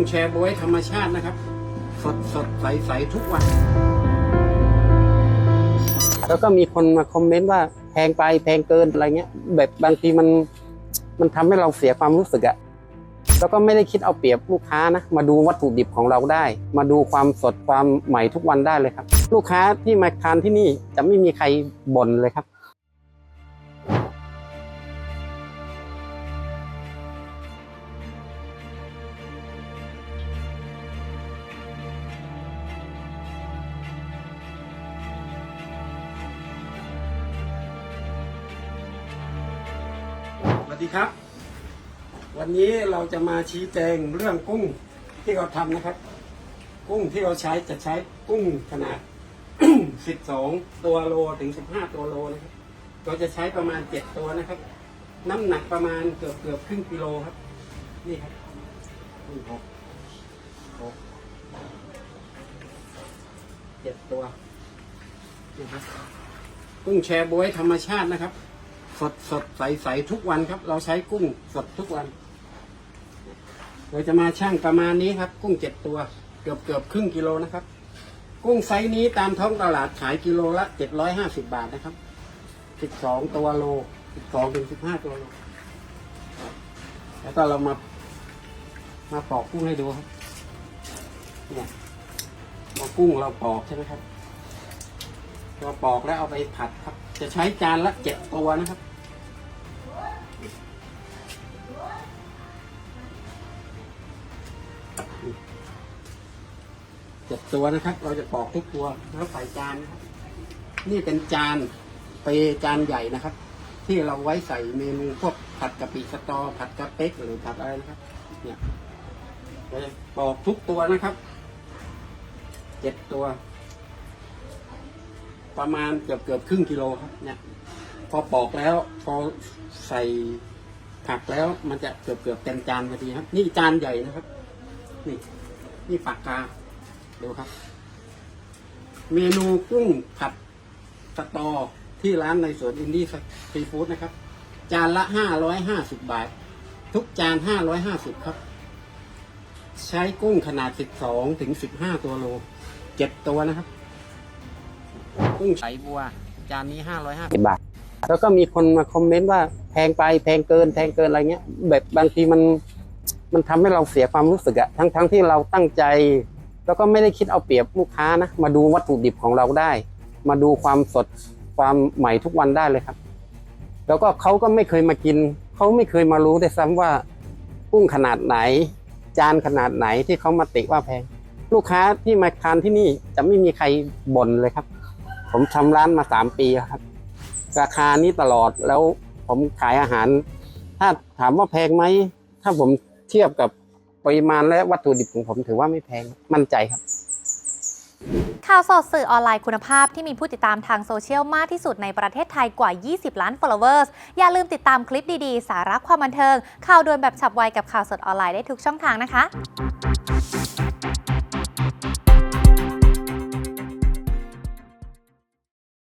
งแชร์บวยธรรมชาตินะครับ สดสดใสใสทุกวัน แล้วก็มีคนมาคอมเมนต์ว่าแพงไปแพงเกินอะไรเงี้ย แบบบางทีมันมันทำให้เราเสียความรู้สึกอะแล้วก็ไม่ได้คิดเอาเปรียบลูกค้านะ มาดูวัตถุดิบของเราได้ มาดูความสดความใหม่ทุกวันได้เลยครับ ลูกค้าที่มาทานที่นี่จะไม่มีใครบ่นเลยครับ วัสดีครับ วันนี้เราจะมาชี้แจงเรื่องกุ้งที่เราทำนะครับ กุ้งที่เราใช้จะใช้กุ้งขนาด 12 ตัวโลถึง 15 ตัวโลนะครับเราจะใช้ประมาณ 7 ตัวนะครับ น้ำหนักประมาณเกือบเกือบครึ่งกิโลครับ นี่ครับนี่หกหกเจ็ดตัวนี่ครับกุ้งแชร์บวยธรรมชาตินะครับ สดสดใสใสทุกวันครับ เราใช้กุ้งสดทุกวัน เราจะมาช่างประมาณนี้ครับ กุ้งเจ็ดตัว เกือบเกือบครึ่งกิโลนะครับ กุ้งไซส์นี้ตามท้องตลาดขายกิโลละเจ็ดร้อยห้าสิบาทนะครับสิบสองตัวโลสิบสองถึงสิบห้าตัวโลแล้วก็เรามา มาปอกกุ้งให้ดูครับเนี่ยเรากุ้งเราปอกใช่ไหมครับเราปอกแล้วเอาไปผัดครับ จะใช้จานละเจ็ดตัวนะครับ เจ็ดตัวนะครับ เราจะปอกทุกตัวแล้วใส่จานนะครับ นี่เป็นจานเปจานใหญ่นะครับ ที่เราไว้ใส่เมนูพวกผัดกะปิสตอ ผัดกะเป๊กหรือผัดอะไรนะครับ เนี่ยเราจะปอกทุกตัวนะครับเจ็ดตัว ประมาณเกือบเกือบครึ่งกิโลครับเนี่ย พอปอกแล้ว พอใส่ผักแล้วมันจะเกือบเกือบเต็มจานพอดีครับ นี่จานใหญ่นะครับ นี่ นี่ปากกา ดูครับ เมนูกุ้งผัดสตอที่ร้านในสวนอินดี้ซีฟู้ดนะครับ จานละห้าร้อยห้าสิบบาท ทุกจานห้าร้อยห้าสิบครับ ใช้กุ้งขนาดสิบสองถึงสิบห้าตัวโลเจ็ดตัวนะครับ กุ้งไฉบัว จานนี้ห้าร้อยห้าสิบบาท แล้วก็มีคนมาคอมเมนต์ว่าแพงไปแพงเกินแพงเกินอะไรเงี้ย แบบบางทีมันมันทำให้เราเสียความรู้สึกอะทั้งทั้งที่เราตั้งใจ แล้วก็ไม่ได้คิดเอาเปรียบลูกค้านะ มาดูวัตถุดิบของเราได้ มาดูความสดความใหม่ทุกวันได้เลยครับ แล้วก็เขาก็ไม่เคยมากิน เขาไม่เคยมารู้ด้วยซ้ำว่ากุ้งขนาดไหน จานขนาดไหนที่เขามาติว่าแพง ลูกค้าที่มาทานที่นี่จะไม่มีใครบ่นเลยครับ ผมทำร้านมาสามปีครับ ราคานี้ตลอดแล้วผมขายอาหาร ถ้าถามว่าแพงไหม ถ้าผมเทียบกับ ปริมาณและวัตถุดิบของผมถือว่าไม่แพงมั่นใจครับ ข่าวสดสื่อออนไลน์คุณภาพที่มีผู้ติดตามทางโซเชียลมากที่สุดในประเทศไทยกว่า 20 ล้าน followers อย่าลืมติดตามคลิปดีๆ สาระความบันเทิง ข่าวด่วนแบบฉับไวกับข่าวสดออนไลน์ได้ทุกช่องทางนะคะ